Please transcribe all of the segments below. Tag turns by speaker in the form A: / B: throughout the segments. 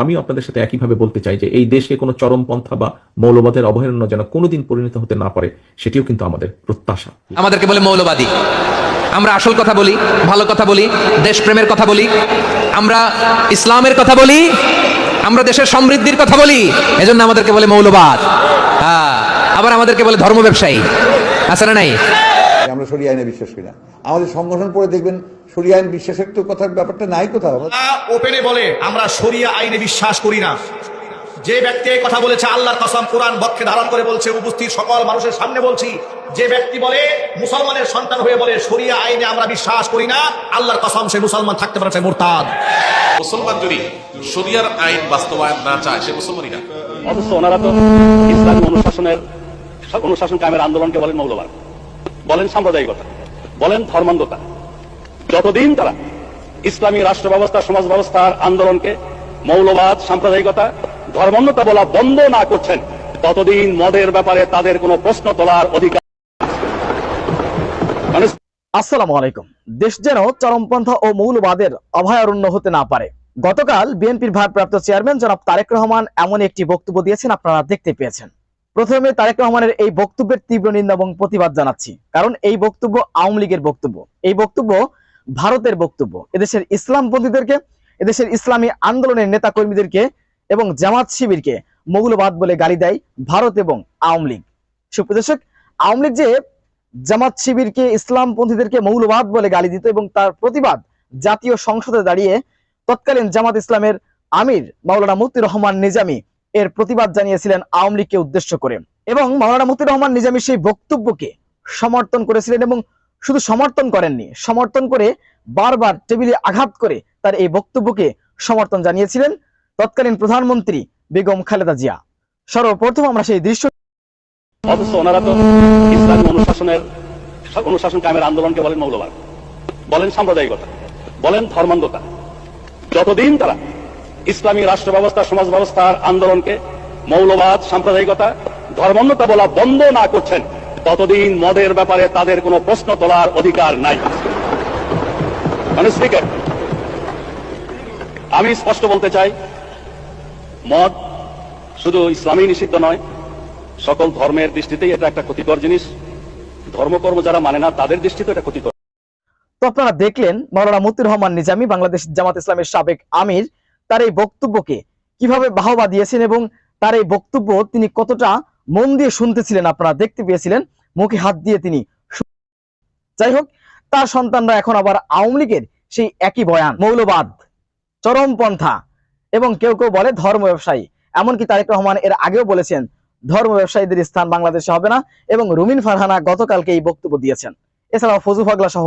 A: আমিও আপনাদের সাথে একইভাবে বলতে চাই যে এই দেশে কোনো চরমপন্থা বা মৌলবাদের অবহেলনা যেন কোনোদিন পরিণত হতে না পারে সেটিও কিন্তু আমাদের প্রত্যাশা।
B: আমাদেরকে বলে মৌলবাদী। আমরা আসল কথা বলি ভালো কথা বলি দেশপ্রেমের কথা বলি আমরা ইসলামের কথা বলি আমরা দেশের সমৃদ্ধির কথা বলি এজন্য আমাদেরকে বলে মৌলবাদ। হ্যাঁ আবার আমাদেরকে বলে ধর্ম ব্যবসায়ী আছে না নাই?
C: আমরা সরিয়ে আইনে বিশ্বাস করি না। আমাদের সংগঠন পড়ে দেখবেন সরিয়ে আইন বিশ্বাসের তো কথার ব্যাপারটা নাই কোথাও।
D: ওপেনে বলে আমরা শরিয়া আইনে বিশ্বাস করি না। যে ব্যক্তি এই কথা বলেছে আল্লাহর কসম কোরআন বক্ষে ধারণ করে বলছে উপস্থিত সকল মানুষের সামনে বলছি যে ব্যক্তি বলে মুসলমানের সন্তান হয়ে বলে শরিয়া আইনে আমরা বিশ্বাস করি না আল্লাহর কসম সে মুসলমান থাকতে পারে মোরতাদ।
E: মুসলমান যদি শরিয়ার আইন বাস্তবায়ন না চায় সে মুসলমানই না।
F: অথচ ওনারা তো ইসলামী অনুশাসনের অনুশাসন কায়েমের আন্দোলনকে বলেন মৌলবাদ। বলেন সাম্প্রদায়িকতা। বলেন ধর্মান্ধতা। যতদিন তারা ইসলামী রাষ্ট্র ব্যবস্থা, সমাজ ব্যবস্থার আন্দোলনকে মৌলবাদ, সাম্প্রদায়িকতা, ধর্মান্ধতা বলা বন্ধ না করছেন, ততদিন মদের ব্যাপারে তাদের কোনো প্রশ্ন তোলার অধিকার
G: আসসালামু আলাইকুম। দেশ যেন চরমপন্থা ও মৌলবাদের অভয়ারণ্য হতে না পারে। গতকাল বিএনপির ভারপ্রাপ্ত চেয়ারম্যান জনাব তারেক রহমান এমন একটি বক্তব্য দিয়েছেন, আপনারা দেখতে পেয়েছেন। প্রথমে তারেক রহমানের এই বক্তব্যের তীব্র নিন্দা এবং প্রতিবাদ জানাচ্ছি। কারণ এই বক্তব্য আওয়ামী লীগের বক্তব্য। এই বক্তব্য ভারতের বক্তব্য। এদেশের ইসলামপন্থীদেরকে, এদেশের ইসলামী আন্দোলনের নেতা কর্মীদেরকে এবং জামাত শিবিরকে মৌলবাদ বলে গালি দেয় ভারত এবং আওয়ামী লীগ। সুপ্রদর্শক আওয়ামী লীগ যে জামাত শিবিরকে, ইসলামপন্থীদেরকে মৌলবাদ বলে গালি দিত এবং তার প্রতিবাদ জাতীয় সংসদে দাঁড়িয়ে তৎকালীন জামাত ইসলামের আমির মাওলানা মুফতি রহমান নিজামী এর প্রতিবাদ জানিয়েছিলেন আওয়ামী লীগকে উদ্দেশ্য করে। এবং মাওলানা মুফতি রহমান নিজামী সেই বক্তব্যকে সমর্থন করেছিলেন এবং শুধু সমর্থন করেননি, সমর্থন করে বারবার টেবিলে আঘাত করে তার এই বক্তব্যকে সমর্থন জানিয়েছিলেন তৎকালীন প্রধানমন্ত্রী বেগম খালেদা জিয়া। সর্বপ্রথম আমরা সেই দৃশ্য
F: আন্দোলনকে বলেন মৌলবাদ। বলেন সাম্প্রদায়িকতা, বলেন ধর্মান্ধতা। যতদিন তারা ইসলামী রাষ্ট্র ব্যবস্থা সমাজ ব্যবস্থার আন্দোলনকে মৌলবাদ, সাম্প্রদায়িকতা, ধর্মান্ধতা বলা বন্ধ না করছেন, ততদিন মদের ব্যাপারে তাদের কোনো প্রশ্ন তোলার অধিকার নাই। মানে স্পিকার আমি স্পষ্ট বলতে চাই, মদ শুধু ইসলামী নিষিদ্ধ নয়, সকল ধর্মের দৃষ্টিতেই এটা একটা ক্ষতিকর জিনিস। ধর্মকর্ম যারা মানে না, তাদের দৃষ্টিতে এটা ক্ষতিকর।
G: তো আপনারা দেখলেন মাওলানা মতিউর রহমান নিজামী, বাংলাদেশ জামাত ইসলামের সাবেক আমির তার এই বক্তব্যকে কীভাবে বাহবা দিয়েছেন এবং তার এই বক্তব্য তিনি কতটা মন দিয়ে শুনতেছিলেন আপনারা, দেখতে পেয়েছিলেন, মুখে হাত দিয়ে তিনি যাই হোক, তার সন্তানরা এখন আবার আওয়ামী লীগের সেই একই বয়ান, মৌলবাদ চরমপন্থা এবং কেউ কেউ বলে ধর্ম ব্যবসায়ী। এমনকি তারেক রহমান এর আগেও বলেছেন, ধর্ম ব্যবসায়ীদের স্থান বাংলাদেশে হবে না এবং রুমিন ফারহানা গতকালকে এই বক্তব্য দিয়েছেন। এছাড়াও ফজু ফাগলা সহ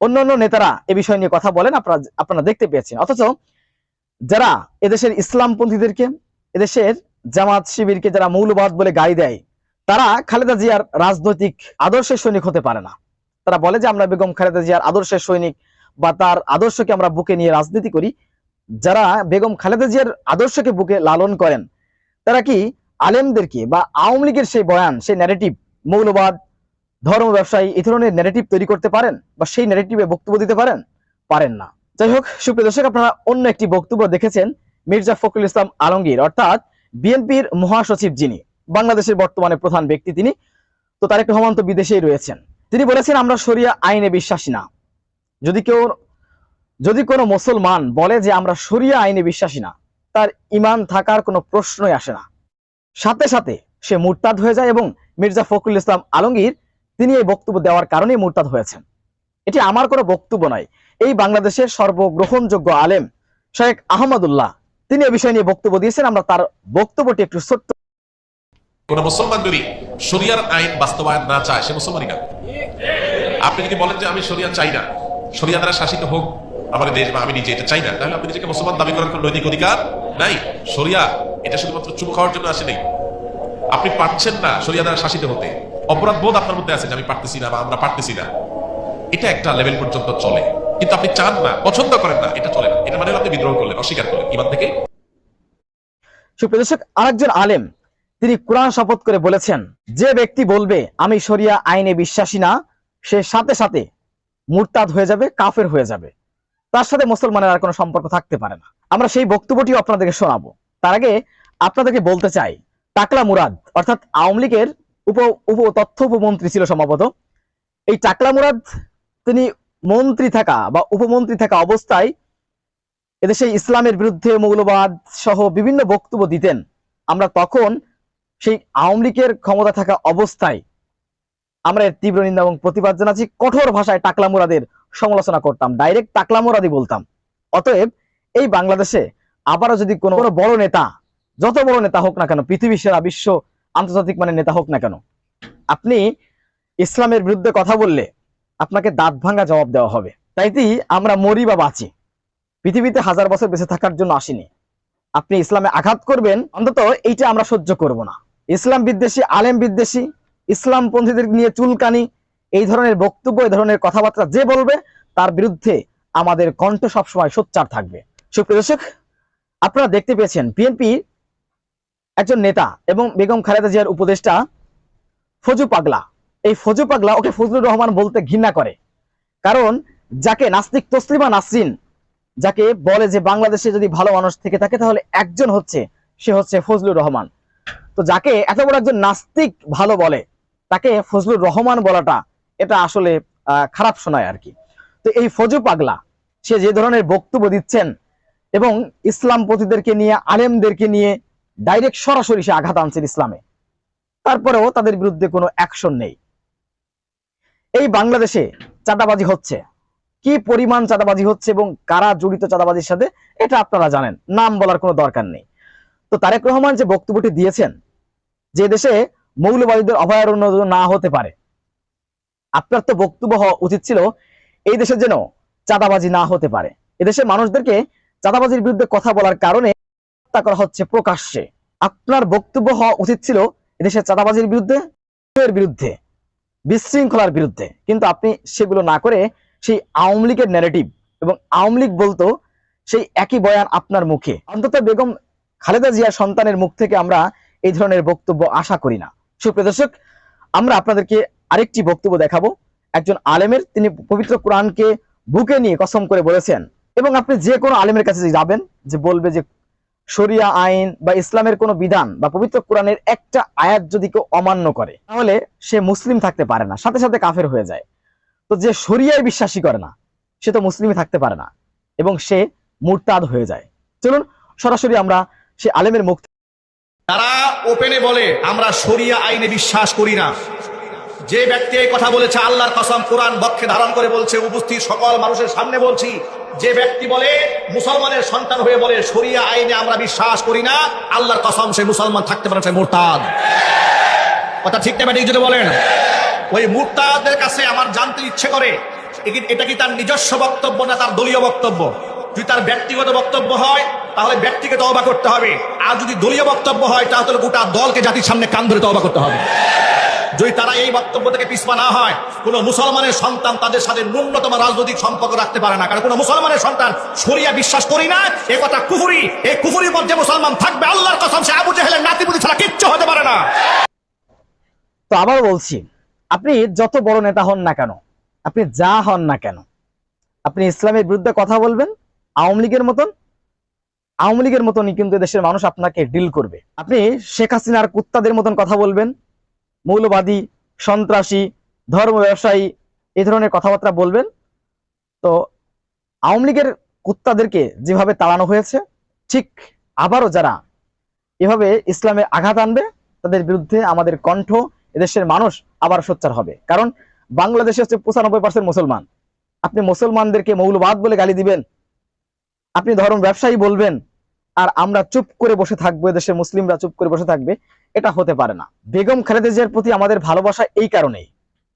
G: অন্যান্য নেতারা এ বিষয় নিয়ে কথা বলেন, আপনারা আপনারা দেখতে পেয়েছেন। অথচ যারা এদেশের ইসলামপন্থীদেরকে, এদেশের জামাত শিবিরকে যারা মৌলবাদ বলে গাড়ি দেয়, তারা খালেদা জিয়ার রাজনৈতিক আদর্শের সৈনিক হতে পারে না। তারা বলে যে, আমরা বেগম খালেদা জিয়ার আদর্শের সৈনিক বা তার আদর্শকে আমরা বুকে নিয়ে রাজনীতি করি। যারা বেগম খালেদা জিয়ার আদর্শকে বুকে লালন করেন, তারা কি আলেমদেরকে বা আওয়ামী লীগের সেই বয়ান, সেই ন্যারেটিভ মৌলবাদ, ধর্ম, ব্যবসায়ী, এই ধরনের ন্যারেটিভ তৈরি করতে পারেন বা সেই ন্যারেটিভে বক্তব্য দিতে পারেন? পারেন না। যাই হোক, সুপ্রিয় দর্শক, আপনারা অন্য একটি বক্তব্য দেখেছেন, মির্জা ফখরুল ইসলাম আলমগীর, অর্থাৎ বিএনপির মহাসচিব যিনি, বাংলাদেশের বর্তমানে প্রধান ব্যক্তি তিনি, তো তারেক রহমান তো বিদেশেই রয়েছেন। তিনি বলেছেন, আমরা শরিয়া আইনে বিশ্বাসী না। যদি কেউ, যদি কোনো মুসলমান বলে যে, আমরা শরিয়া আইনে বিশ্বাসী না, তার ইমান থাকার কোনো প্রশ্নই আসে না। সাথে সাথে সে মুরতাদ হয়ে যায় এবং মির্জা ফখরুল ইসলাম আলমগীর, তিনি এই বক্তব্য দেওয়ার কারণেই মুরতাদ হয়েছেন। এটি আমার কোনো বক্তব্য নয়। এই বাংলাদেশের সর্বগ্রহণযোগ্য আলেম শেখ আহমদুল্লাহ, তিনি এ বিষয় নিয়ে বক্তব্য দিয়েছেন। আমরা তার বক্তব্যটি একটু ছোট্ট
E: কোন মুসলমান যদি শরিয়ার আইন বাস্তবায়ন না চায়, সে মুসলমানই না। আপনি যদি বলেন যে আমি শরিয়া চাই না, শরিয়া দ্বারা শাসিত হোক আমার দেশ বা আমি নিজে এটা চাই না, তাহলে আপনি নিজেকে মুসলমান দাবি করার কোনো নৈতিক অধিকার নাই। শরিয়া এটা শুধুমাত্র চুমু খাওয়ার জন্য আসেনি আপনি পারছেন না শরিয়া দ্বারা শাসিত হতে। অপরাধ বোধ আপনার মধ্যে আছে যে আমি পারতেছি না বা আমরা পারতেছি না। এটা একটা লেভেল পর্যন্ত চলে। কিন্তু আপনি চান না, পছন্দ করেন না, এটা চলে না। এটা মানে আপনি বিদ্রোহ করলেন, অস্বীকার করলেন, ইমান থেকে।
G: সুপ্রিয় দর্শক, আরেকজন আলেম, তিনি কোরআন শপথ করে বলেছেন, যে ব্যক্তি বলবে, আমি শরিয়া আইনে বিশ্বাসী না, সে সাথে সাথে মুরতাদ হয়ে যাবে, কাফের হয়ে যাবে। তার সাথে মুসলমানের আর কোনো সম্পর্ক থাকতে পারে না। আমরা সেই বক্তব্যটিও আপনাদেরকে শোনাবো। তার আগে আপনাদেরকে বলতে চাই, টাকলা মুরাদ, অর্থাৎ আওয়ামী লীগের উপ উপ, তথ্য উপমন্ত্রী ছিল সম্ভবত, এই টাকলা মুরাদ তিনি মন্ত্রী থাকা বা উপমন্ত্রী থাকা অবস্থায় এদেশে ইসলামের বিরুদ্ধে মৌলবাদ সহ বিভিন্ন বক্তব্য দিতেন। আমরা তখন সেই আওয়ামী লীগের ক্ষমতা থাকা অবস্থায় আমরা এর তীব্র নিন্দা এবং প্রতিবাদ জানাচ্ছি, কঠোর ভাষায় টাকলা সমালোচনা করতাম, ডাইরেক্ট টাকলা মুরাদি বলতাম। অতএব এই বাংলাদেশে আবারও যদি কোনো বড় নেতা, যত বড় নেতা হোক না কেন, পৃথিবী সেরা, বিশ্ব, আন্তর্জাতিক মানে নেতা হোক না কেন, আপনি ইসলামের বিরুদ্ধে কথা বললে আপনাকে দাঁত ভাঙা জবাব দেওয়া হবে। তাইতেই আমরা মরি বা বাঁচি। পৃথিবীতে হাজার বছর বেঁচে থাকার জন্য আসিনি। আপনি ইসলামে আঘাত করবেন, অন্তত এইটা আমরা সহ্য করব না। ইসলাম বিদ্বেষী, আলেম বিদ্বেষী, ইসলাম পন্থীদের নিয়ে চুলকানি, এই ধরনের বক্তব্য, এই ধরনের কথাবার্তা যে বলবে, তার বিরুদ্ধে আমাদের কণ্ঠ সবসময় সোচ্চার থাকবে। সুপ্রিয় দর্শক, আপনারা দেখতে পেয়েছেন, বিএনপি একজন নেতা এবং বেগম খালেদা জিয়ার উপদেষ্টা ফজু পাগলা এই ফজু পাগলা ওকে ফজলুর রহমান বলতে ঘৃণা করে। কারণ যাকে নাস্তিক তসলিমা নাসরিন, যাকে বলে যে বাংলাদেশে যদি ভালো মানুষ থেকে থাকে, তাহলে একজন হচ্ছে, সে হচ্ছে ফজলুর রহমান। তো যাকে এত বড় একজন নাস্তিক ভালো বলে, তাকে ফজলুর রহমান বলাটা, এটা আসলে খারাপ শোনায় আর কি। তো এই ফজু পাগলা, সে যে ধরনের বক্তব্য দিচ্ছেন এবং ইসলাম পথীদেরকে নিয়ে, আলেমদেরকে নিয়ে ডাইরেক্ট সরাসরি সে আঘাত আনছেন ইসলামে। তারপরেও তাদের বিরুদ্ধে কোনো অ্যাকশন নেই। এই বাংলাদেশে চাঁদাবাজি হচ্ছে। কি পরিমাণ চাঁদাবাজি হচ্ছে এবং কারা জড়িত চাঁদাবাজির সাথে, এটা আপনারা জানেন। নাম বলার কোনো দরকার নেই। তো তারেক রহমান যে বক্তব্যটি দিয়েছেন, যে দেশে মৌলবাদীদের অভয়ারণ্য না হতে পারে, আপনার তো বক্তব্য হওয়া উচিত ছিল, এই দেশে যেন চাঁদাবাজি না হতে পারে। এদেশের মানুষদেরকে চাঁদাবাজির বিরুদ্ধে কথা বলার কারণে হত্যা করা হচ্ছে প্রকাশ্যে। আপনার বক্তব্য হওয়া উচিত ছিল এদেশের চাঁদাবাজির বিরুদ্ধে বিরুদ্ধে। বিশৃঙ্খলার বিরুদ্ধে। কিন্তু আপনি সেগুলো না করে সেই আওয়ামী লীগের ন্যারেটিভ এবং আওয়ামী লীগ বলতো সেই একই বয়ান আপনার মুখে। অন্তত বেগম খালেদা জিয়ার সন্তানের মুখ থেকে আমরা এই ধরনের বক্তব্য আশা করি না। সুপ্রিয় দর্শক, আমরা আপনাদেরকে আরেকটি বক্তব্য দেখাবো। একজন আলেমের, তিনি পবিত্র কোরআনকে বুকে নিয়ে কসম করে বলেছেন। এবং আপনি যে কোনো আলেমের কাছে যাবেন, যে বলবে যে শরিয়া আইন বা ইসলামের কোনো বিধান বা পবিত্র কোরআনের একটা আয়াত যদি কেউ অমান্য করে, তাহলে সে মুসলিম থাকতে পারে না, সাথে সাথে কাফের হয়ে যায়। তো যে শরিয়ায় বিশ্বাসী করে না, সে তো মুসলিমই থাকতে পারে না এবং সে মুরতাদ হয়ে যায়। চলুন, সরাসরি আমরা সে আলেমের মুখ
D: তারা ওপেনে বলে, আমরা শরিয়া আইনে বিশ্বাস করি না। যে ব্যক্তি এই কথা বলেছে, আল্লাহর কসম কোরআন বক্ষে ধারণ করে বলছে, উপস্থিত সকল মানুষের সামনে বলছি, যে ব্যক্তি বলে, মুসলমানের সন্তান হয়ে বলে, শরিয়া আইনে আমরা বিশ্বাস করি না, আল্লাহর কসম সে মুসলমান থাকতে পারে সে মোরতাদ। কথা ঠিক না যদি বলেন? ওই মুরতাদের কাছে আমার জানতে ইচ্ছে করে এটা কি তার নিজস্ব বক্তব্য না তার দলীয় বক্তব্য? যদি তার ব্যক্তিগত বক্তব্য হয়, তাহলে ব্যক্তিকে তবা করতে হবে। আর যদি দলীয় বক্তব্য হয়, তাহলে গোটা দলকে জাতির সামনে কান ধরে তওবা করতে হবে। যদি তারা এই বক্তব্য থেকে পিছপা না হয়, কোন মুসলমানের সন্তান তাদের সাথে ন্যূনতম রাজনৈতিক সম্পর্ক রাখতে পারে না। কারণ কোন মুসলমানের সন্তান শরিয়া বিশ্বাস করি না, এ কথা কুফুরি এই কুফুরির মধ্যে মুসলমান থাকবে, আল্লাহর কসম, সে আবু জেহেলের নাতিপুতি ছাড়া কিচ্ছু হতে পারে না।
G: তো আবার বলছি, আপনি যত বড় নেতা হন না কেন, আপনি যা হন না কেন, আপনি ইসলামের বিরুদ্ধে কথা বলবেন, আওয়ামী লীগের মতন, আওয়ামী লীগের মতনই কিন্তু দেশের মানুষ আপনাকে ডিল করবে। আপনি শেখ হাসিনার কুত্তাদের মতন কথা বলবেন মৌলবাদী, সন্ত্রাসী, ধর্ম ব্যবসায়ী এই ধরনের কথাবার্তা বলবেন। তো আওয়ামী লীগের কুত্তাদেরকে যেভাবে তাড়ানো হয়েছে, ঠিক আবারও যারা এভাবে ইসলামে আঘাত আনবে, তাদের বিরুদ্ধে আমাদের কণ্ঠ এদেশের মানুষ আবার সোচ্চার হবে। কারণ বাংলাদেশে হচ্ছে পঁচানব্বই পার্সেন্ট মুসলমান। আপনি মুসলমানদেরকে মৌলবাদ বলে গালি দিবেন, আপনি ধর্ম ব্যবসায়ী বলবেন আর আমরা চুপ করে বসে থাকব দেশের মুসলিমরা চুপ করে বসে থাকবে এটা হতে পারে না। বেগম খালেদা জিয়ার প্রতি আমাদের ভালোবাসা এই কারণেই।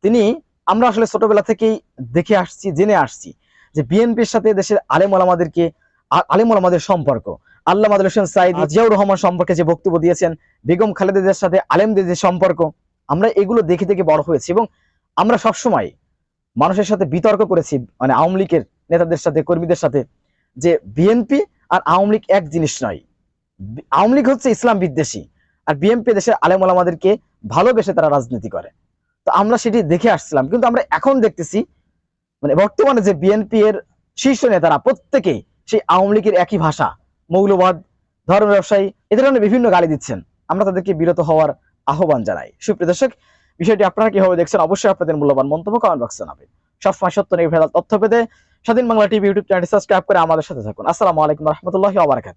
G: তিনি আমরা আসলে ছোটবেলা থেকেই দেখে আসছি জেনে আসছি যে বিএনপির সাথে দেশের আলেম ওলামাদেরকে আ- আলেম ওলামাদের সম্পর্ক। আল্লাহ মাদুল হোসেন সাইদ জিয়াউর রহমান সম্পর্কে যে বক্তব্য দিয়েছেন বেগম খালেদাদের সাথে আলেমদের যে সম্পর্ক আমরা এগুলো দেখে দেখে বড় হয়েছি এবং আমরা সবসময় মানুষের সাথে বিতর্ক করেছি মানে আওয়ামী লীগের নেতাদের সাথে কর্মীদের সাথে যে বিএনপি আর আওয়ামী লীগ এক জিনিস নয়। আওয়ামী লীগ হচ্ছে ইসলাম বিদ্বেষী। আর বিএমপি দেশের আলেমল আমাদেরকে ভালোবেসে তারা রাজনীতি করে। তো আমরা সেটি দেখে আসছিলাম। কিন্তু আমরা এখন দেখতেছি মানে বর্তমানে যে বিএনপি এর শীর্ষ নেতারা প্রত্যেকেই সেই আওয়ামী লীগের একই ভাষা, মৌলবাদ, ধর্ম ব্যবসায়ী, এ ধরনের বিভিন্ন গালি দিচ্ছেন। আমরা তাদেরকে বিরত হওয়ার আহ্বান জানাই। সুপ্রিয় দর্শক, বিষয়টি আপনারা কীভাবে দেখছেন অবশ্যই আপনাদের মূল্যবান মন্তব্য কমেন্ট বক্সে জানাবেন। সবসময় সত্য নির্ভেজাল তথ্য পেতে স্বাধীন Bangla TV YouTube channel subscribe করে আমাদের সাথে থাকুন। আসসালামু আলাইকুম রহমতুল্লাহ আবরকাত